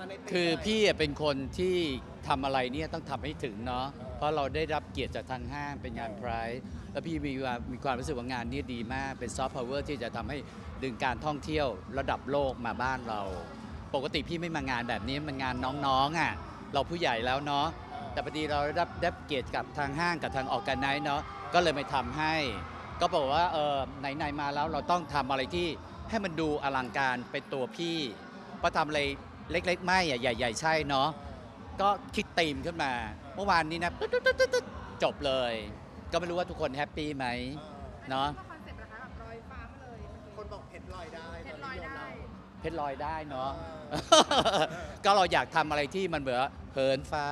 มาในธีคือพี่อะเป็นคนที่ทำอะไรเนี่ยต้องทำให้ถึงเนาะเพราะเราได้รับเกียรติจากทางห้างเป็นงานไพรส์แล้วพี่มีความมีความรู้สึกว่างานนี้ดีมาก เป็นซอฟต์พาวเวอร์ที่จะทำให้ดึงการท่องเที่ยวระดับโลกมาบ้านเรา ปกติพี่ไม่มางานแบบนี้มันงานน้องๆอะเราผู้ใหญ่แล้วเนาะแต่พอดีเราได้รับได้เกียรติกับทางห้างกับทางออกกันไนเนาะก็เลยไปทำให้ ก็บอกว่าเออไหนๆมาแล้วเราต้องทำอะไรที่ให้มันดูอลังการเป็นตัวพี่เพราะทำอะไร เล็กๆ ไม่อะใหญ่ๆใช่เนาะก็คิดธีมขึ้นมา เมื่อวานนี้นะตึ๊ดตึ๊ดตึ๊ดตึ๊ดจบเลย ก็ไม่รู้ว่าทุกคนแฮปปี้ไหมเนอะคอนเซ็ปต์นะคะแบบลอยฟ้ามาเลยเมื่อกี้คนบอกเพชรลอยได้เพชรตลนอยนี้โนได้เพชรลอยได้เนาะเออก็เราอยากทำอะไรที่มันเหมือนเหินฟ้า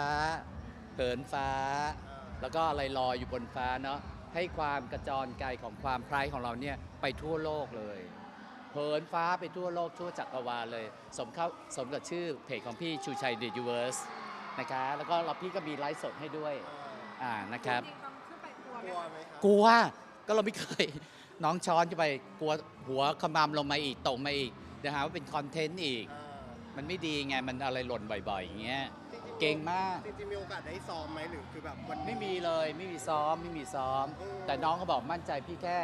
เหินฟ้าเออแล้วก็อะไรลอยอยู่บนฟ้าเนาะ ให้ความกระจรไกลของความไพรส์ของเราเนี่ยไปทั่วโลกเลย เหินฟ้าไปทั่วโลกทั่วจักรวาลเลย สมเข้าสมกับชื่อเพจของพี่ชูชัยเดอะยูเวิร์สนะคะแล้วก็เราพี่ก็มีไลฟ์สดให้ด้วยอ่านะครับจริงๆตอนขึ้นไปกลัวกไหมลัวคะไหมครับกลัวก็เราไม่เคย น้องช้อนจะไปกลัวหัวขมามลงมาอีกตกมาอีกเดี๋ยวหาว่าเป็นคอนเทนต์อีกเออมันไม่ดีไงมันอะไรหล่นบ่อยๆอย่างเงี้ย จริๆเก่งมาก จริงๆมีโอกาสได้ซ้อมไหมหรือคือแบบวันนี้ ไม่มีเลยไม่มีซ้อมไม่มีซ้อม อืม แต่น้องเขาบอกมั่นใจพี่แค่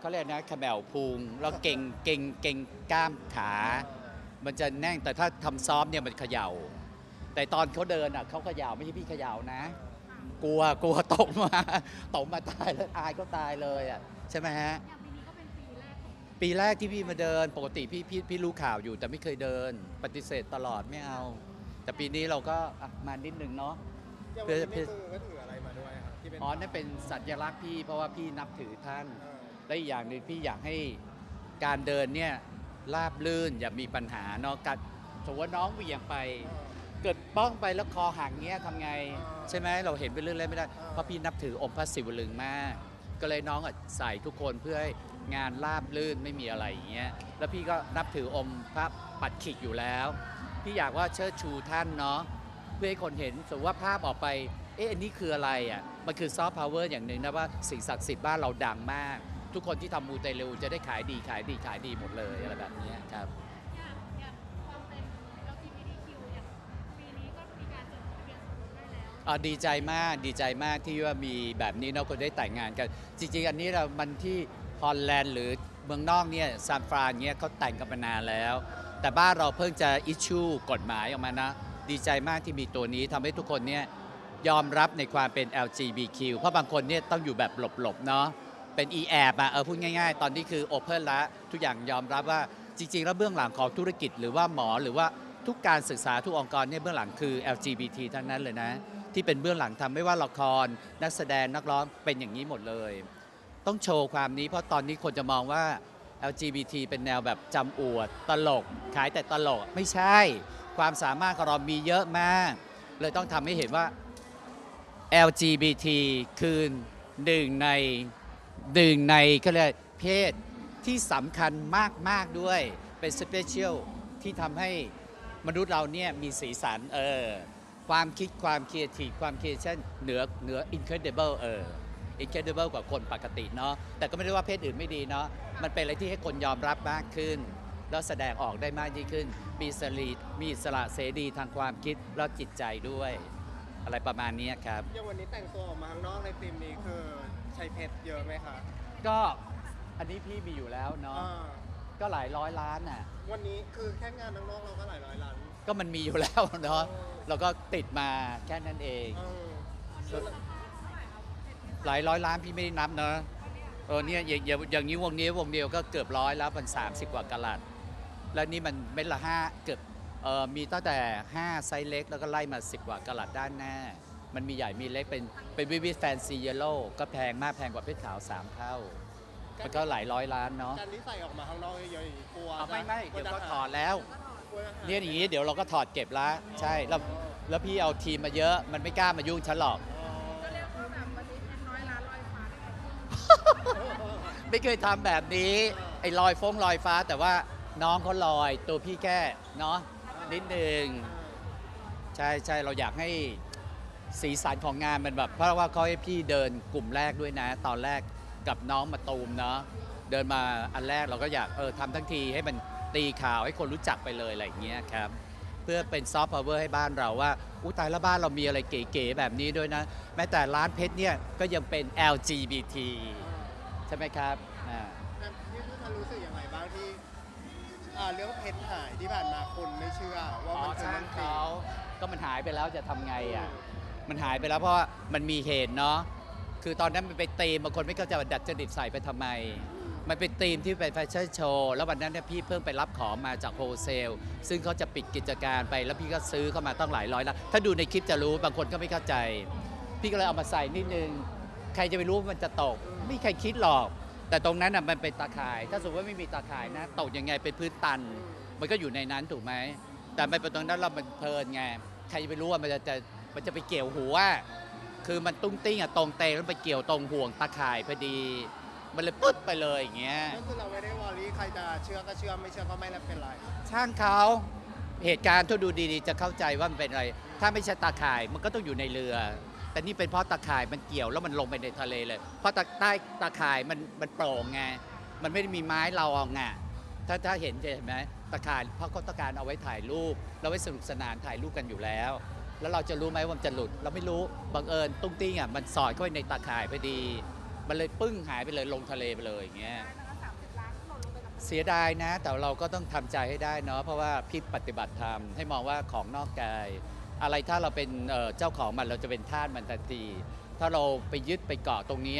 เขาเรียกนะขมแมวพุงแล้วเก่งเก่งเก่งกล้ามขา มันจะแน่งแต่ถ้าทำซ้อมเนี่ยมันเขย่า แต่ตอนเขาเดินอะเขาเขย่าไม่ใช่พี่เขย่านะ กลัวกลัวตกมาตกมาตายแล้วอายก็ตายเลยอะใช่ไหมฮะ อย่างปีนี้ก็เป็นปีแรกของปีแรกที่พี่มาเดินปกติพี่พี่พี่รู้ข่าวอยู่ แต่ไม่เคยเดิน ปฏิเสธตลอดไม่เอา แต่ปีนี้เราก็อะมานิดนึงเนาะอย่างเพื่วันอนี้ในมือก็ถืออะไรมาด้วยครับที่เป็นอ๋อนั่นเป็นสัญลักษณ์พี่เพราะว่าพี่นับถือท่าน เออ และอีกอย่างหนึ่งพี่อยากให้การเดินเนี่ยราบลื่นอย่ามีปัญหาเนาะกัดสมมติว่าน้องเหวี่ยงไป เกิดป้องไปแล้วคอหักเงี้ยทำไง ใช่ไหมเราเห็นเป็นเรื่องเล่นไม่ได้ เพราะพี่นับถือองค์พระศิวลึงมาก ก็เลยน้องอะใส่ทุกคนเพื่อให้งานราบลื่นไม่มีอะไรอย่างเงี้ยแล้วพี่ก็นับถือองค์พระปัดขิกอยู่แล้ว พี่อยากว่าเชิดชูท่านเนาะเพื่อให้คนเห็นสมมติว่าภาพออกไปเอ๊ะอันนี้คืออะไรอะมันคือซอฟต์พาวเวอร์อย่างหนึ่งนะว่าสิ่งศักดิ์สิทธิ์บ้านเราดังมาก ทุกคนที่ทำมูเตลูจะได้ขายดีขายดีขายดีหมดเลยอะไรแบบเนี้ยครับ อย่างอย่างความเป็น LGBTQ อย่างปีนี้ก็มีการจดทะเบียนสมรสได้แล้ว อ่าดีใจมากดีใจมากที่ว่ามีแบบนี้เนาะคนได้แต่งงานกัน จริงๆ อันนี้เรา มันที่ฮอลแลนด์หรือเมืองนอกเนี่ยซานฟรานเนี่ยเขาแต่งกันมานานแล้ว แต่บ้านเราเพิ่งจะอิชชูกฎหมายออกมานะ ดีใจมากที่มีตัวนี้ทำให้ทุกคนเนี่ยยอมรับในความเป็น LGBTQ เพราะบางคนเนี่ยต้องอยู่แบบหลบๆ เนาะ เป็น e แอบอะเออพูดง่ายๆ ตอนนี้คือโอเพนละทุกอย่างยอมรับว่าจริง ๆ แล้วเบื้องหลังของธุรกิจ หรือว่าหมอหรือว่าทุกการศึกษาทุกองค์กรเนี่ยเบื้องหลังคือ LGBT ทั้งนั้นเลยนะ ที่เป็นเบื้องหลังทำไม่ว่าละคร นักแสดงนักร้องเป็นอย่างนี้หมดเลย ต้องโชว์ความนี้เพราะตอนนี้คนจะมองว่า LGBT เป็นแนวแบบจำอวด ตลก ขายแต่ตลกไม่ใช่ ความสามารถของเรามีเยอะมาก เลยต้องทำให้เห็นว่า LGBT คือหนึ่งใน หนึ่งในก็เลยกเพศที่สำคัญมาก ๆ ด้วย เป็นสเปเชียลที่ทำให้มนุษย์เราเนี่ยมีสีสันเออความคิดความครีเอทีความครีเอชั่นเหนือเหนือ incredible เออ incredible กว่าคนปกติเนาะแต่ก็ไม่ได้ว่าเพศอื่นไม่ดีเนาะมันเป็นอะไรที่ให้คนยอมรับมากขึ้น แล้วแสดงออกได้มากยิ่งขึ้น มีสรีมีอิสระเสรีทางความคิดและจิตใจด้วย อะไรประมาณนี้ครับ อย่างวันนี้แต่งตัวออกมาข้างนอกในธีมนี้คือ ใช้เพชรเยอะไหมคะก็อันนี้พี่มีอยู่แล้วเนาะอ่าก็หลายร้อยล้านน่ะ วันนี้คือแค่งานข้างนอกเราก็หลายร้อยล้าน ก็มันมีอยู่แล้วเนาะเราก็ติดมาแค่นั้นเอง เออหลายร้อยล้านพี่ไม่ได้นับเนาะเออเนี่ยอย่างอย่างอย่างนี้วงนี้วงเดียวก็เกือบร้อยแล้วมัน30กว่ากะลัด แล้วนี่มันเม็ดละห้าเกือบเออมีตั้งแต่5ไซส์เล็กแล้วก็ไล่มา10กว่ากะลัดด้านหน้า มันมีใหญ่มีเล็กเป็นเป็นวิวิแฟนซีเยลโล่ก็แพงมากแพงกว่าเพชรขาว 3 เท่า มันก็หลายร้อยล้านเนาะการที่ใส่ออกมาข้างนอกเยอะๆอย่างนี้กลัวเอาไม่ไม่กลัเดี๋ยวก็จะถอดแล้วกลัวจะหาเนี่ยอย่างนี้เดี๋ยวเราก็ถอดเก็บละใช่แล้วแล้วพี่เอาทีมมาเยอะมันไม่กล้ามายุ่งฉันหรอกอ๋อก็เรียกว่าแบบวันนี้เป็นร้อยล้านลอยฟ้าได้ไหมไม่เคยทำแบบนี้ไอ้ลอยฟงลอยฟ้า แต่ว่าน้องเขาลอยตัวพี่แค่เนาะนิดนึงใช่ใช่เราอยากให้ สีสันของงานมันแบบ เพราะว่าเขาให้พี่เดินกลุ่มแรกด้วยนะ ตอนแรกกับน้องมาตูมเนาะเดินมาอันแรกเราก็อยากเออทำทั้งทีให้มันตีข่าวให้คนรู้จักไปเลยอะไรอย่างเงี้ยครับเพื่อเป็นซอฟต์พาวเวอร์ให้บ้านเราว่าอู้ตายแล้วบ้านเรามีอะไรเก๋ๆแบบนี้ด้วยนะ แม้แต่ร้านเพชรเนี่ยก็ยังเป็น LGBT ใช่ไหมครับอ่าแล้วพี่พุทธรู้สึกยังไงบ้างที่อ่าเรื่องเพชรหายที่ผ่านมาคนไม่เชื่อว่าอ๋อมันคือช่าเรื่องงจริงเขาก็มันหายไปแล้วจะทำไงอะ มันหายไปแล้วเพราะว่ามันมีเหตุเนาะคือตอนนั้นมันไปตีมบางคนไม่เข้าใจว่าดัดจริตใส่ไปทำไม มันเป็นธีมที่เป็นแฟชั่นโชว์แล้ววันนั้นเนี่ยพี่เพิ่งไปรับของมาจากโฮเซล ซึ่งเขาจะปิดกิจการไปแล้วพี่ก็ซื้อเข้ามาต้องหลายร้อยล้านถ้าดูในคลิปจะรู้บางคนก็ไม่เข้าใจ พี่ก็เลยเอามาใส่นิดนึง ใครจะไปรู้ว่ามันจะตก ไม่มีใครคิดหรอก แต่ตรงนั้นอะมันเป็นตาข่าย ถ้าสมมติว่าไม่มีตาข่ายนะตกยังไงเป็นพื้นตัน มันก็อยู่ในนั้นถูกไหมแต่ไม่เป็นตรงนั้นเรามันเพลินไงใครจะไปรู้ว่ามันจะจะ มันจะไปเกี่ยวหัว คือมันตุ้งติ้งอะตรงเตงแล้วไปเกี่ยวตรงห่วงตาข่ายพอดี มันเลยปึ๊ดไปเลยอย่างเงี้ยก็คือเราไม่ได้วอรี่ใครจะเชื่อก็เชื่อไม่เชื่อก็ไม่เป็นไรช่างเขาเหตุการณ์ถ้าดูดีๆ จะเข้าใจว่ามันเป็นอะไร ถ้าไม่ใช่ตาข่ายมันก็ต้องอยู่ในเรือ แต่นี่เป็นเพราะตาข่ายมันเกี่ยวแล้วมันลงไปในทะเลเลย เพราะตาใต้ตาข่ายมันมันโปร่งไง มันไม่ได้มีไม้รองอะถ้าถ้าเห็นจะเห็นไหมตาข่ายเพราะเขาต้องการเอาไว้ถ่ายรูป เราไว้สนุกสนานถ่ายรูปกันอยู่แล้ว แล้วเราจะรู้ไหมว่ามันจะหลุด เราไม่รู้บังเอิญตุ้งติ้งอะมันสอดเข้าไปในตาข่ายพอดี มันเลยปึ้งหายไปเลยลงทะเลไปเลยอย่างเงี้ยเสียดายนะ แต่เราก็ต้องทำใจให้ได้เนาะเพราะว่าพี่ปฏิบัติธรรมให้มองว่าของนอกกาย อะไรถ้าเราเป็นเจ้าของมันเราจะเป็นทาสมันทันที ถ้าเราไปยึดไปเกาะตรงนี้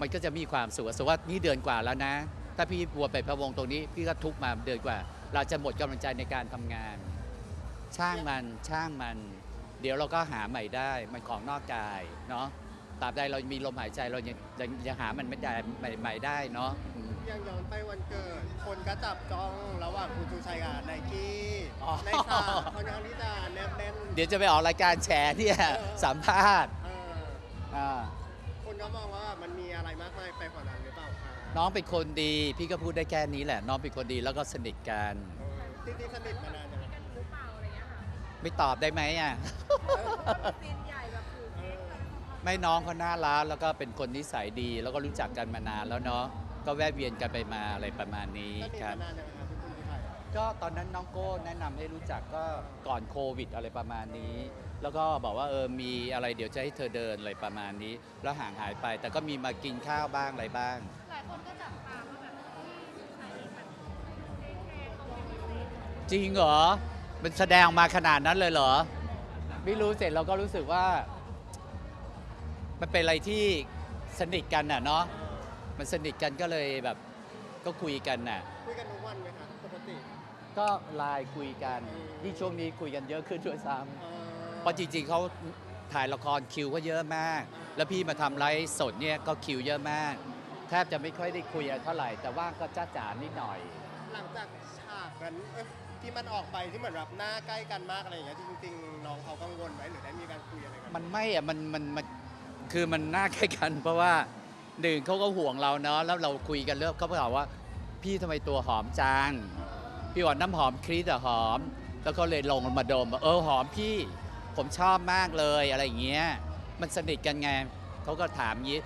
มันก็จะมีความสุขสมมติว่านี่เดือนกว่าแล้วนะ ถ้าพี่บัวไปพะวงตรงนี้ พี่ก็ทุกมาเดือนกว่า เราจะหมดกำลังใจในการทำงาน ช่างมันช่างมัน เดี๋ยวเราก็หาใหม่ได้มันของนอกกายเนาะตราบใดเรามีลมหายใจเรายังยังยังหามันไม่ได้ใหม่ๆได้เนาะอืมยังย้อนไปวันเกิด คนก็จับจ้องระหว่างคุณชูชัยกับไนกี้อ๋อ ในฉากค่อนข้างที่จะแนบแน่น เดี๋ยวจะไปออกรายการแฉเนี่ยเออ สัมภาษณ์เอออ่า คนก็มองว่ามันมีอะไรมากมายไปกว่านั้นหรือเปล่าคะน้องเป็นคนดี พี่ก็พูดได้แค่นี้แหละ น้องเป็นคนดีแล้วก็สนิทกัน เออจริงๆสนิทมานาน ไม่ตอบได้ไหมอะ ซีนใหญ่แบบถือเค้กแบบไม่น้องเขาน่ารักแล้วก็เป็นคนนิสัยดี แล้วก็รู้จักกันมานานแล้วเนาะก็แวะเวียนกันไปมาอะไรประมาณนี้สนิทครับมานานยังไงครับคุณชูชัยก็ตอนนั้นน้องโก้แนะนำให้รู้จักก็ก่อนโควิดอะไรประมาณนี้ แล้วก็บอกว่าเออมีอะไรเดี๋ยวจะให้เธอเดินอะไรประมาณนี้ แล้วห่างหายไป แต่ก็มีมากินข้าวบ้างอะไรบ้าง หลายคนก็จับตาว่าแบบที่ใส่แบบเค้กแคร์เขาเป็นพิเศษจริงเหรอ มันแสดงออกมาขนาดนั้นเลยเหรอ ไม่รู้เสร็จเราก็รู้สึกว่า มันเป็นอะไรที่สนิทกันน่ะเนาะมันสนิทกันก็เลยแบบก็คุยกันน่ะ คุยกันทุกวันไหมคะปกติก็ไลน์คุยกันที่ช่วงนี้คุยกันเยอะขึ้นด้วยซ้เออำเพราะจริงๆเขาถ่ายละครคิวก็เยอะมาก แล้วพี่มาทำไลฟ์สดเนี่ยก็คิวเยอะมาก แทบจะไม่ค่อยได้คุยอะไรเท่าไหร่ แต่ว่างก็จ้าจ๋านิดหน่อย หลังจากฉากนั้นเอ้ย ที่มันออกไปที่เหมือนแบบหน้าใกล้กันมากอะไรอย่างเงี้ยจริงๆน้องเขากังวลไหมหรือได้มีการคุยอะไรกันมันไม่อะมันมันมันคือมันน่าใกล้กัน เพราะว่าหนึ่งเขาก็ห่วงเราเนาะแล้วเราคุยกันเรื่องเขาบอกว่า พี่ทำไมตัวหอมจังพี่บอกน้ำหอมคริสอะหอม แล้วก็เลยลงมาดมเออหอมพี่ผมชอบมากเลยอะไรอย่างเงี้ยมันสนิทกันไงเขาก็ถามงี้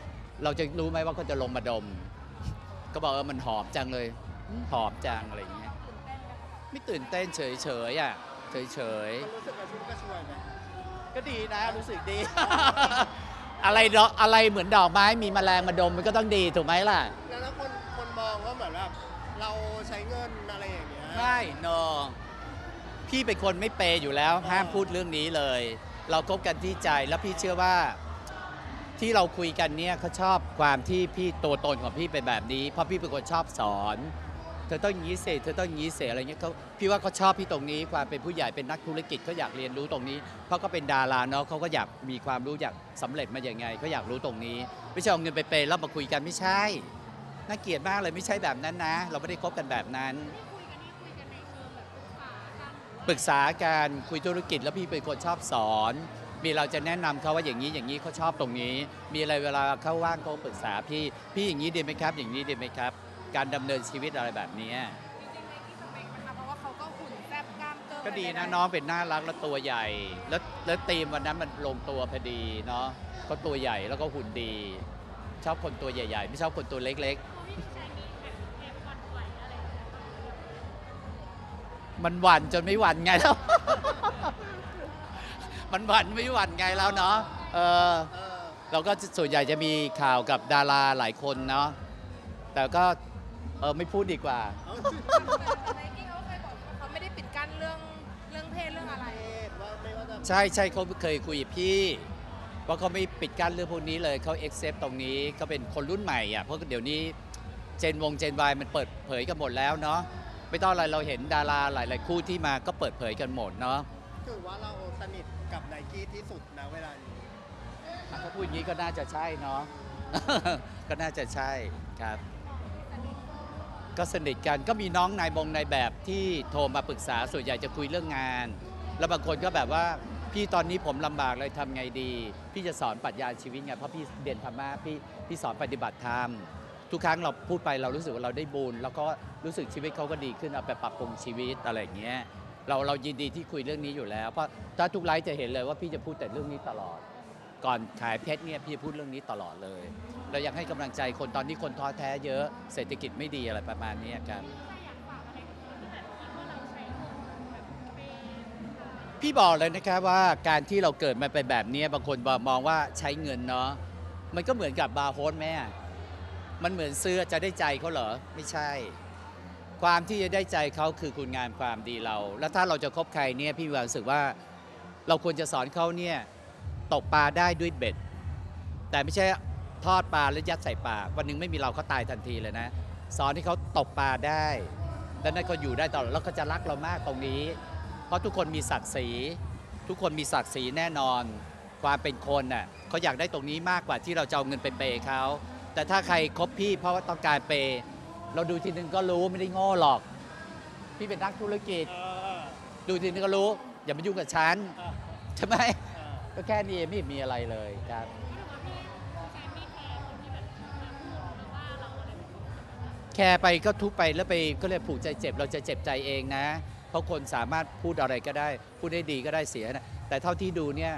เราจะรู้ไหมว่าเขาจะลงมาดม ก็บอกเออมันหอมจังเลย หอมจังอะไรอย่างเงี้ย ไม่ตื่นเต้นเฉยเฉยๆอะเฉยเฉยๆมันรู้สึกกระชุ่มกระชวยไหมก็ดีนะรู้สึกดี อะไรดอกอะไรเหมือนดอกไม้มีแมลงมาดมมันก็ต้องดีถูกไหมล่ะ แล้วแล้วคนคนมองว่าเหมือนแบบเราใช้เงินอะไรอย่างเงี้ยไม่โนพี่เป็นคนไม่เปย์อยู่แล้ว ห้ามพูดเรื่องนี้เลย เราคบกันที่ใจแล้วพี่เชื่อว่าที่เราคุยกันเนี่ยเขาชอบความที่พี่ตัวตนของพี่เป็นแบบนี้ เพราะพี่เป็นคนชอบสอน เธอต้องอย่างนี้เสเธอต้องอย่างนี้เสอะไรเงี้ยเขาพี่ว่าเขาชอบพี่ตรงนี้ความเป็นผู้ใหญ่เป็นนักธุรกิจเขาอยากเรียนรู้ตรงนี้เพราะก็เป็นดาราเนาะเขาก็อยากมีความรู้อยากสำเร็จมาอย่างไงเขาอยากรู้ตรงนี้ ไม่ใช่เอาเงินไปเปย์แล้วมาคุยกันไม่ใช่น่าเกลียดมากเลยไม่ใช่แบบนั้นนะ เราไม่ได้คบกันแบบนั้นปรึกษาการคุยธุรกิจแล้วพี่เป็นคนชอบสอน มีเราจะแนะนำเขาว่าอย่างนี้อย่างนี้เขาชอบตรงนี้ มีอะไรเวลาเขาว่างเขาปรึกษาพี่พี่อย่างนี้ดีไหมครับ อย่างนี้ดีไหมครับ การดำเนินชีวิตอะไรแบบนี้จริงๆในที่สเปคนะคะเพราะว่าเขาก็หุ่นแซ่บกล้ามเกิก็ดีนะน้องเป็นน่ารักและตัวใหญ่ แล้วแล้วตีมวันนั้นมันลงตัวพอดีเนาะเขาตัวใหญ่แล้วก็หุ่นดี ชอบคนตัวใหญ่ ๆ ไม่ชอบคนตัวเล็กผู้ชายมีแบบแอบก่อนไหวอะไรอย่างเงี้ยๆมันหวั่นจนไม่หวั่นไงแล้ว มันหวั่นไม่หวั่นไงแล้วเนาะเออเออเราก็ส่วนใหญ่จะมีข่าวกับดาราหลายคนเนาะแต่ก็ เออไม่พูดดีกว่าเอาไนกี้เขาเคยบอกว่าเขาไม่ได้ปิดกั้นเรื่องเรื่องเพศเรื่องอะไรเพศว่าไม่ว่าจะใช่ใช่เขาเคยคุยกับพี่ว่าเขาไม่ปิดกั้นเรื่องพวกนี้เลยเขาเอ็กเซปตรงนี้เขาเป็นคนรุ่นใหม่อะเพราะเดี๋ยวนี้เจนวงเจนวมันเปิดเผยกันหมดแล้วเนาะไม่ต้องอะไรเราเห็นดาราหลาย ๆ คู่ที่มาก็เปิดเผยกันหมดเนาะคือว่าเราสนิทกับไนกี้ที่สุดนะเวลานี้อะถ้าพูดอย่างนี้ก็น่าจะใช่เนาะ ก็น่าจะใช่ครับ ก็สนิทกันก็มีน้องนายบงนายแบบที่โทรมาปรึกษาส่วนใหญ่จะคุยเรื่องงาน แล้วบางคนก็แบบว่าพี่ตอนนี้ผมลำบากเลยทำไงดี พี่จะสอนปรัชญาชีวิตไงเพราะพี่เรียนธรรมะพี่พี่สอนปฏิบัติธรรมทุกครั้งเราพูดไปเรารู้สึกว่าเราได้บุญแล้วก็รู้สึกชีวิตเขาก็ดีขึ้นเอาไปปรับปรุงชีวิตอะไรอย่างเงี้ยเราเรายินดีที่คุยเรื่องนี้อยู่แล้ว เพราะถ้าทุกไลฟ์จะเห็นเลยว่าพี่จะพูดแต่เรื่องนี้ตลอด ก่อนขายเพชรเนี่ยพี่จะพูดเรื่องนี้ตลอดเลย เราอยากให้กำลังใจคนตอนนี้คนท้อแท้เยอะเศรษฐกิจไม่ดีอะไรประมาณนี้ครับพี่บอกเลยนะครับว่าการที่เราเกิดมาเป็นแบบนี้บางคนมองว่าใช้เงินเนาะมันก็เหมือนกับบาร์โฮสแม่มันเหมือนเสื้อจะได้ใจเขาเหรอไม่ใช่ ความที่จะได้ใจเขาคือคุณงามความดีเรา แล้วถ้าเราจะคบใครเนี่ยพี่มีความรู้สึกว่าเราควรจะสอนเขาเนี่ยตกปลาได้ด้วยเบ็ด แต่ไม่ใช่ ทอดปลาแล้วยัดใส่ปาก วันหนึงไม่มีเราเขาตายทันทีเลยนะ สอนให้เขาตกปลาได้แล้วนั่นเขาอยู่ได้ตลอดแล้วก็จะรักเรามากตรงนี้ เพราะทุกคนมีศักดิ์ศรี ทุกคนมีศักดิ์ศรีแน่นอน ความเป็นคนน่ะเขาอยากได้ตรงนี้มากกว่าที่เราจะเอาเงินไปเปย์เขาแต่ถ้าใครคบพี่เพราะว่าต้องการเปย์เราดูทีนึงก็รู้ไม่ได้โง่หรอก พี่เป็นนักธุรกิจ ดูทีนึงก็รู้ อย่ามายุ่งกับฉันใช่ไหมก็แค่นี้ไม่มีอะไรเลยครับ แคร์ไปก็ทุกไปแล้วไปก็เลยผูกใจเจ็บ เราจะเจ็บใจเองนะ เพราะคนสามารถพูดอะไรก็ได้ พูดได้ดีก็ได้เสียนะแต่เท่าที่ดูเนี่ย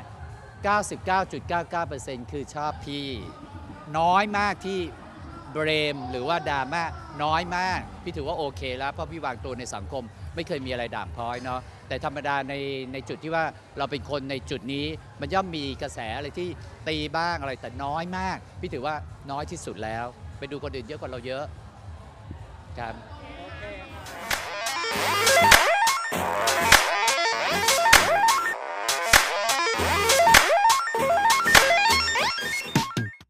99.99%คือชอบพี่ น้อยมากที่เบรมหรือว่าดราม่าน้อยมาก พี่ถือว่าโอเคแล้วเพราะพี่วางตัวในสังคม ไม่เคยมีอะไรด่างพร้อยเนาะแต่ธรรมดาในในจุดที่ว่าเราเป็นคนในจุดนี้ มันย่อมมีกระแสอะไรที่ตีบ้างอะไรแต่น้อยมาก พี่ถือว่าน้อยที่สุดแล้ว ไปดูคนอื่นเยอะกว่าเราเยอะ ครับ